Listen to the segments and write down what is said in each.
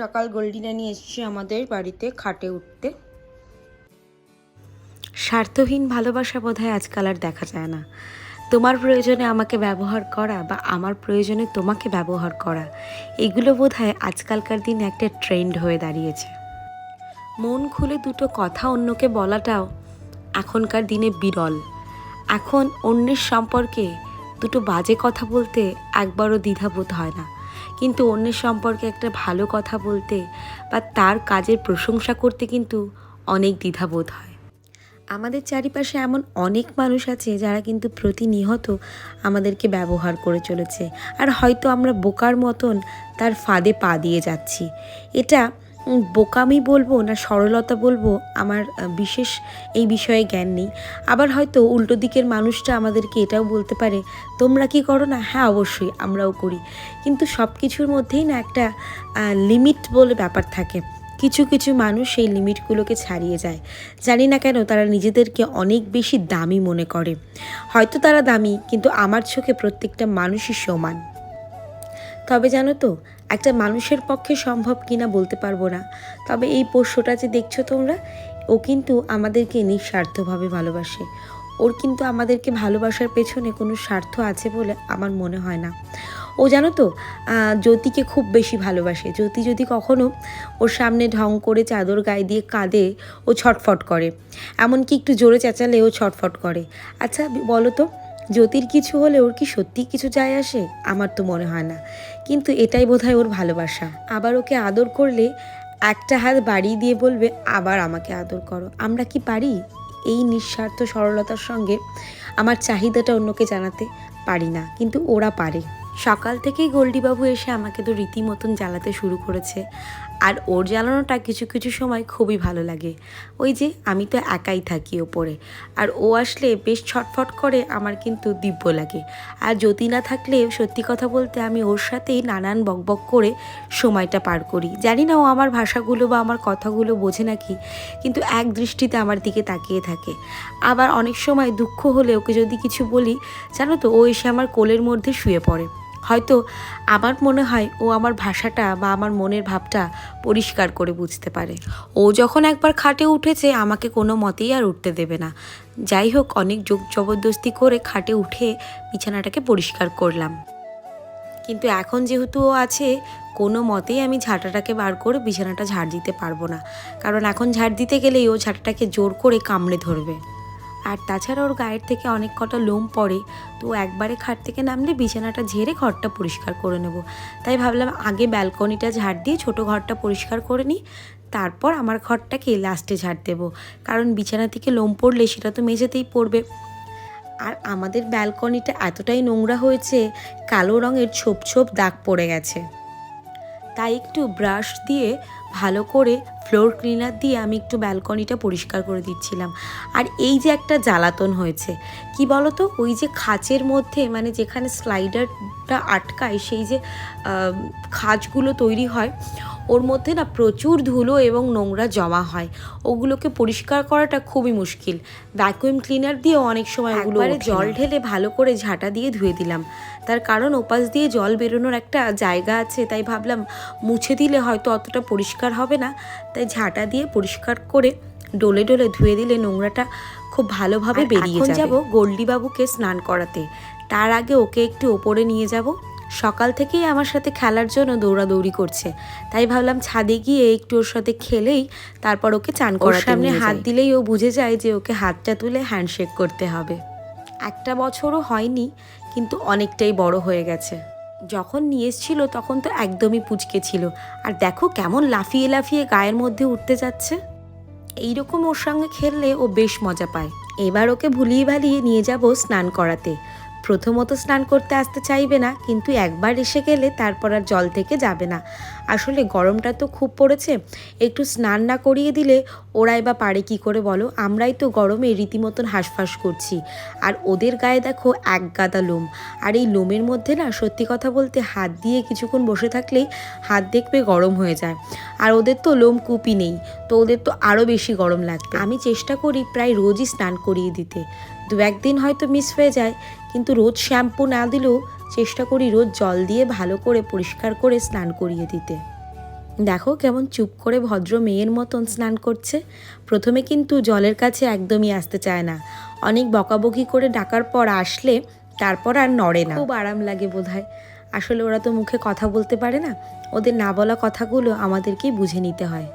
সকাল গোল্ডিনা নিয়ে এসেছি আমাদের বাড়িতে খাটে উঠতে। স্বার্থহীন ভালোবাসা বোধহয় আজকাল আর দেখা যায় না। তোমার প্রয়োজনে আমাকে ব্যবহার করা বা আমার প্রয়োজনে তোমাকে ব্যবহার করা, এগুলো বোধ হয় আজকালকার দিনে একটা ট্রেন্ড হয়ে দাঁড়িয়েছে। মন খুলে দুটো কথা অন্যকে বলাটাও এখনকার দিনে বিরল। এখন অন্যের সম্পর্কে দুটো বাজে কথা বলতে একবারও দ্বিধাবোধ হয় না। কিন্তু অন্যের সম্পর্কে একটা ভালো কথা বলতে বা তার কাজের প্রশংসা করতে কিন্তু অনেক দ্বিধাবোধ হয়। আমাদের চারিপাশে এমন অনেক মানুষ আছে যারা কিন্তু প্রতিনিয়ত আমাদেরকে ব্যবহার করে চলেছে। আর হয়তো আমরা বোকার মতন তার ফাঁদে পা দিয়ে যাচ্ছি। এটা বোকামি বলব না সরলতা বলব, আমার বিশেষ এই বিষয়ে জ্ঞান নেই। আবার হয়তো উল্টো দিকের মানুষটা আমাদেরকে এটাও বলতে পারে, তোমরা কি করো না? হ্যাঁ অবশ্যই, আমরাও করি। কিন্তু সব কিছুর মধ্যেই না একটা লিমিট বলে ব্যাপার থাকে। কিছু কিছু মানুষ সেই লিমিটগুলোকে ছাড়িয়ে যায়। জানি না কেন তারা নিজেদেরকে অনেক বেশি দামি মনে করে। হয়তো তারা দামি, কিন্তু আমার চোখে প্রত্যেকটা মানুষই সমান। তবে জানো তো একটা মানুষের পক্ষে সম্ভব কিনা বলতে পারব না। তবে এই পোষ্যটা যে দেখছ তোমরা, ও কিন্তু আমাদেরকে নিঃস্বার্থভাবে ভালোবাসে। ওর কিন্তু আমাদেরকে ভালোবাসার পেছনে কোনো স্বার্থ আছে বলে আমার মনে হয় না। ও জানো তো জ্যোতিকে খুব বেশি ভালোবাসে। জ্যোতি যদি কখনো ওর সামনে ঢং করে চাদর গায়ে দিয়ে কাঁদে, ও ছটফট করে। এমনকি একটু জোরে চেঁচালে ও ছটফট করে। আচ্ছা বলো তো জ্যোতির কিছু হলে ওর কি সত্যি কিছু যায় আসে? আমার তো মনে হয় না। কিন্তু এটাই বোধহয় ওর ভালোবাসা। আবার ওকে আদর করলে একটা হাত বাড়িয়ে দিয়ে বলবে, আবার আমাকে আদর করো। আমরা কি পারি? এই নিঃস্বার্থ সরলতার সঙ্গে আমার চাহিদাটা অন্যকে জানাতে পারি না, কিন্তু ওরা পারে। সকাল থেকেই গোল্ডিবাবু এসে আমাকে তো রীতিমতন জ্বালাতে শুরু করেছে। আর ওর জ্বালানোটা কিছু কিছু সময় খুবই ভালো লাগে। ওই যে আমি তো একাই থাকি ওপরে। আর ও আসলে বেশ ছটফট করে আমার কিন্তু দিব্য লাগে। আর যদি না থাকলে সত্যি কথা বলতে আমি ওর সাথেই নানান বকবক করে সময়টা পার করি। জানি না ও আমার ভাষাগুলো বা আমার কথাগুলো বোঝে নাকি, কিন্তু এক দৃষ্টিতে আমার দিকে তাকিয়ে থাকে। আবার অনেক সময় দুঃখ হলে ওকে যদি কিছু বলি, জানো তো ও এসে আমার কোলের মধ্যে শুয়ে পড়ে। হয়তো আমার মনে হয় ও আমার ভাষাটা বা আমার মনের ভাবটা পরিষ্কার করে বুঝতে পারে। ও যখন একবার খাটে উঠেছে, আমাকে কোনো মতেই আর উঠতে দেবে না। যাই হোক, অনেক যোগ জবরদস্তি করে খাটে উঠে বিছানাটাকে পরিষ্কার করলাম। কিন্তু এখন যেহেতু ও আছে, কোনো মতেই আমি ঝাঁটাটাকে বার করে বিছানাটা ঝাড় দিতে পারব না। কারণ এখন ঝাড় দিতে গেলেই ও ঝাঁটাটাকে জোর করে কামড়ে ধরবে। আর তাছাড়া ওর গায়ের থেকে অনেক কটা লোম পড়ে, তো একবারে খাট থেকে নামলে বিছানাটা ঝেড়ে ঘরটা পরিষ্কার করে নেব। তাই ভাবলাম আগে ব্যালকনিটা ঝাড় দিয়ে ছোটো ঘরটা পরিষ্কার করে নিই, তারপর আমার ঘরটাকে লাস্টে ঝাড় দেবো। কারণ বিছানা থেকে লোম পড়লে সেটা তো মেঝেতেই পড়বে। আর আমাদের ব্যালকনিটা এতটাই নোংরা হয়েছে, কালো রঙের ছোপ ছোপ দাগ পড়ে গেছে। তাই একটু ব্রাশ দিয়ে ভালো করে ফ্লোর ক্লিনার দিয়ে আমি একটু ব্যালকনিটা পরিষ্কার করে দিচ্ছিলাম। আর এই যে একটা জ্বালাতন হয়েছে কি বলো তো ওই যে খাঁচের মধ্যে মানে যেখানে স্লাইডারটা আটকায় সেই যে খাঁচগুলো তৈরি হয় ওর মধ্যে না প্রচুর ধুলো এবং নোংরা জমা হয়। ওগুলোকে পরিষ্কার করাটা খুবই মুশকিল। ভ্যাকুয়াম ক্লিনার দিয়েও অনেক সময় ওগুলো জল ঢেলে ভালো করে ঝাঁটা দিয়ে ধুয়ে দিলাম। তার কারণ ওপাশ দিয়ে জল বেরোনোর একটা জায়গা আছে তাই ভাবলাম মুছে দিলে হয়তো অতটা পরিষ্কার হবে না। তাই ঝাঁটা দিয়ে পরিষ্কার করে ডলে ডলে ধুয়ে দিলে নোংরাটা খুব ভালোভাবে বেরিয়ে যাবে। যাব গোল্ডি বাবুকে স্নান করাতে। তার আগে ওকে একটু ওপরে নিয়ে যাব। সকাল থেকেই আমার সাথে খেলার জন্য দৌড়াদৌড়ি করছে। তাই ভাবলাম ছাদে গিয়ে একটু ওর সাথে খেলেই তারপর ওকে চান করার সামনে হাত দিলেই ও বুঝে যায় যে ওকে হাতটা তুলে হ্যান্ডশেক করতে হবে। একটা বছরও হয়নি, কিন্তু অনেকটাই বড় হয়ে গেছে। যখন নিয়ে এসছিল তখন তো একদমই পুচকে ছিল। আর দেখো কেমন লাফিয়ে লাফিয়ে গায়ের মধ্যে উঠতে যাচ্ছে। এইরকম ওর সঙ্গে খেললে ও বেশ মজা পায়। এবার ওকে ভুলিয়ে ভালিয়ে নিয়ে যাব স্নান করাতে। প্রথমত স্নান করতে আসতে চাইবে না, কিন্তু একবার এসে গেলে তারপর আর জল থেকে যাবে না। আসলে গরমটা তো খুব পড়েছে, একটু স্নান না করিয়ে দিলে ওরাই বা পারে কি করে বলো? আমরাই তো গরমে রীতিমতন হাঁসফাঁস করছি। আর ওদের গায়ে দেখো এক গাদা লোম। আর এই লোমের মধ্যে না সত্যি কথা বলতে হাত দিয়ে কিছুক্ষণ বসে থাকলেই হাত দেখবে গরম হয়ে যায়। আর ওদের তো লোম কুপি নেই, তো ওদের তো আরও বেশি গরম লাগবে। আমি চেষ্টা করি প্রায় রোজই স্নান করিয়ে দিতে। দু একদিন হয়তো মিস হয়ে যায় কিন্তু রোজ শ্যাম্পু না দিলেও চেষ্টা করি রোজ জল দিয়ে ভালো করে পরিষ্কার করে স্নান করিয়ে দিতে। দেখো কেমন চুপ করে ভদ্র মেয়ের মতন স্নান করছে। প্রথমে কিন্তু জলের কাছে একদমই আসতে চায় না। অনেক বকাবকি করে ডাকার পর আসলে তারপর আর নড়ে না। খুব আরাম লাগে বোধহয়। আসলে ওরা তো মুখে কথা বলতে পারে না। ওদের না বলা কথাগুলো আমাদেরকেই বুঝে নিতে হয়।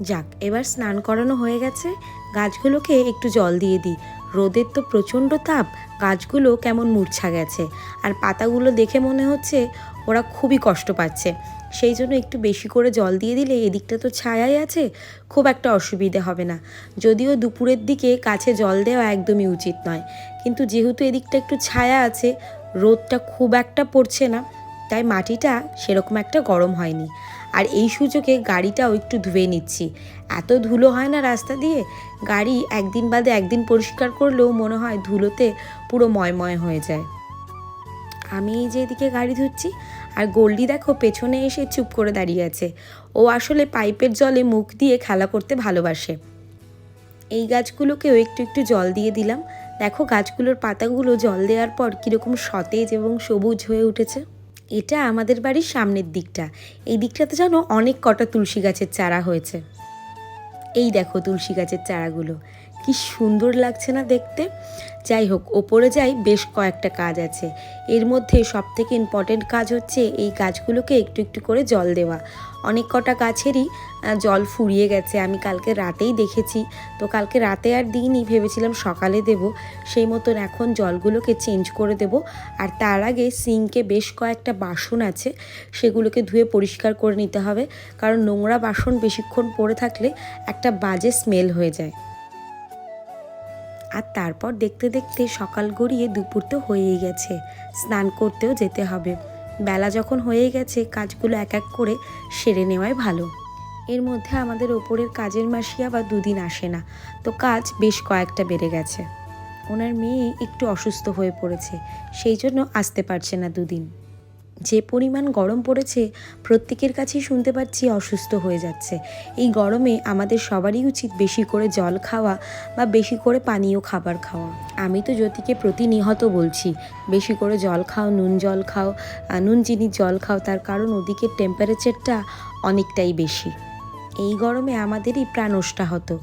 যাক, এবার স্নান করানো হয়ে গেছে। গাছগুলোকে একটু জল দিয়ে দিই। রোদের তো প্রচণ্ড তাপ, গাছগুলো কেমন মূর্ছা গেছে। আর পাতাগুলো দেখে মনে হচ্ছে ওরা খুবই কষ্ট পাচ্ছে। সেই জন্য একটু বেশি করে জল দিয়ে দিলে এদিকটা তো ছায়াই আছে, খুব একটা অসুবিধে হবে না। যদিও দুপুরের দিকে কাছে জল দেওয়া একদমই উচিত নয়। কিন্তু যেহেতু এদিকটা একটু ছায়া আছে, রোদটা খুব একটা পড়ছে না, তাই মাটিটা সেরকম একটা গরম হয়নি। আর এই সুযোগে গাড়িটাও একটু ধুয়ে নিচ্ছি। এত ধুলো হয় না রাস্তা দিয়ে? গাড়ি একদিন বাদে একদিন পরিষ্কার করলেও মনে হয় ধুলোতে পুরো ময়ময় হয়ে যায়। আমি এই যে এদিকে গাড়ি ধুচ্ছি, আর গোল্ডি দেখো পেছনে এসে চুপ করে দাঁড়িয়ে আছে। ও আসলে পাইপের জলে মুখ দিয়ে খেলা করতে ভালোবাসে। এই গাছগুলোকেও একটু একটু জল দিয়ে দিলাম। দেখো গাছগুলোর পাতাগুলো জল দেওয়ার পর কীরকম সতেজ এবং সবুজ হয়ে উঠেছে। এটা আমাদের বাড়ির সামনের দিকটা। এই দিকটাতে জানো অনেক কটা তুলসী গাছের চারা হয়েছে। এই দেখো তুলসী গাছের চারাগুলো। কি সুন্দর লাগছে না দেখতে। যাই হোক, ওপরে যাই, বেশ কয়েকটা কাজ আছে। এর মধ্যে সব থেকে ইম্পর্টেন্ট কাজ হচ্ছে এই গাছগুলোকে একটু একটু করে জল দেওয়া। অনেক কটা গাছেরই জল ফুরিয়ে গেছে। আমি কালকে রাতেই দেখেছি। তো কালকে রাতে আর দিইনি, ভেবেছিলাম সকালে দেব। সেই মতন এখন জলগুলোকে চেঞ্জ করে দেব। আর তার আগে সিঙ্কে বেশ কয়েকটা বাসন আছে। সেগুলোকে ধুয়ে পরিষ্কার করে নিতে হবে। কারণ নোংরা বাসন বেশিক্ষণ পড়ে থাকলে একটা বাজে স্মেল হয়ে যায়। আর তারপর দেখতে দেখতে সকাল গড়িয়ে দুপুর তো হয়েই গেছে। স্নান করতেও যেতে হবে। বেলা যখন হয়ে গেছে, কাজগুলো এক এক করে সেরে নেওয়াই ভালো। এর মধ্যে আমাদের ওপরের কাজের মাসি আবার দুদিন আসে না। তো কাজ বেশ কয়েকটা বেড়ে গেছে। ওনার মেয়ে একটু অসুস্থ হয়ে পড়েছে। সেই জন্য আসতে পারছে না দুদিন। যে পরিমাণ গরম পড়েছে, প্রত্যেকের কাছেই শুনতে পাচ্ছি অসুস্থ হয়ে যাচ্ছে। এই গরমে আমাদের সবারই উচিত বেশি করে জল খাওয়া বা বেশি করে পানীয় খাবার খাওয়া। আমি তো জ্যোতিকে প্রতিনিহত বলছি, বেশি করে জল খাও, নুন জল খাও নুন চিনির জল খাও, তার কারণ ওদিকে টেম্পারেচারটা অনেকটাই বেশি। এই গরমে আমাদেরই প্রাণ প্রাণষ্টা হতো।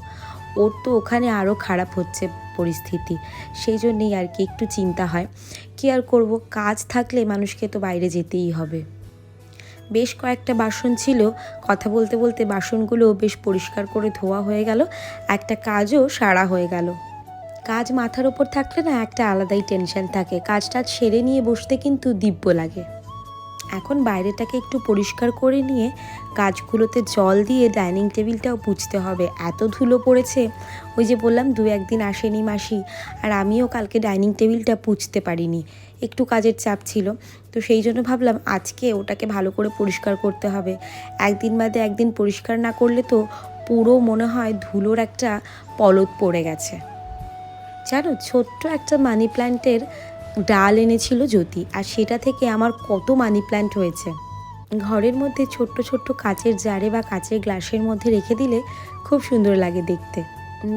ওর তো ওখানে আরও খারাপ হচ্ছে। পরিস্থিতি। সেই জন্যেই আর কি একটু চিন্তা হয়। কি আর করব? কাজ থাকলে মানুষকে তো বাইরে যেতেই হবে। বেশ কয়েকটা বাসন ছিল। কথা বলতে বলতে বাসনগুলো বেশ পরিষ্কার করে ধোয়া হয়ে গেল। একটা কাজও সারা হয়ে গেল। কাজ মাথার ওপর থাকলে না একটা আলাদাই টেনশন থাকে। কাজটা সেরে নিয়ে বসতে কিন্তু দিব্য লাগে। এখন বাইরেটাকে একটু পরিষ্কার করে নিয়ে গাছগুলোতে জল দিয়ে ডাইনিং টেবিলটাও পুছতে হবে। এত ধুলো পড়েছে। ওই যে বললাম, দু একদিন আসেনি মাসি। আর আমিও কালকে ডাইনিং টেবিলটা পুছতে পারিনি। একটু কাজের চাপ ছিল। তো সেই জন্য ভাবলাম, আজকে ওটাকে ভালো করে পরিষ্কার করতে হবে। একদিন বাদে একদিন পরিষ্কার না করলে তো পুরো মনে হয় ধুলোর একটা পলত পড়ে গেছে। জানো, ছোট্ট একটা মানি প্ল্যান্টের ডাল এনেছিল জ্যোতি, আর সেটা থেকে আমার কত মানি প্ল্যান্ট হয়েছে। ঘরের মধ্যে ছোট্ট ছোট্ট কাচের জারে বা কাচের গ্লাসের মধ্যে রেখে দিলে খুব সুন্দর লাগে দেখতে।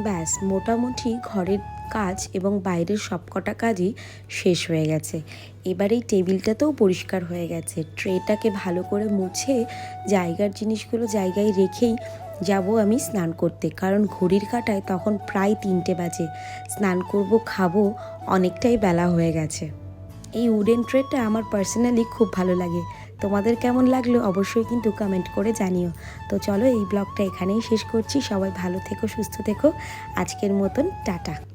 ব্যাস, মোটামুটি ঘরের কাজ এবং বাইরের সবকটা কাজই শেষ হয়ে গেছে। এবার এই টেবিলটাতেও পরিষ্কার হয়ে গেছে। ট্রেটাকে ভালো করে মুছে জায়গার জিনিসগুলো জায়গায় রেখেই যাব আমি স্নান করতে। কারণ ঘড়ির কাটায় তখন প্রায় তিনটে বাজে। স্নান করব, খাব, অনেকটাই বেলা হয়ে গেছে। এই উডেন ট্রেডটা আমার পার্সোনালি খুব ভালো লাগে। তোমাদের কেমন লাগল অবশ্যই কিন্তু কমেন্ট করে জানিও। তো চলো এই ব্লগটা এখানেই শেষ করছি। সবাই ভালো থেকো, সুস্থ থেকো। আজকের মতন, টাটা।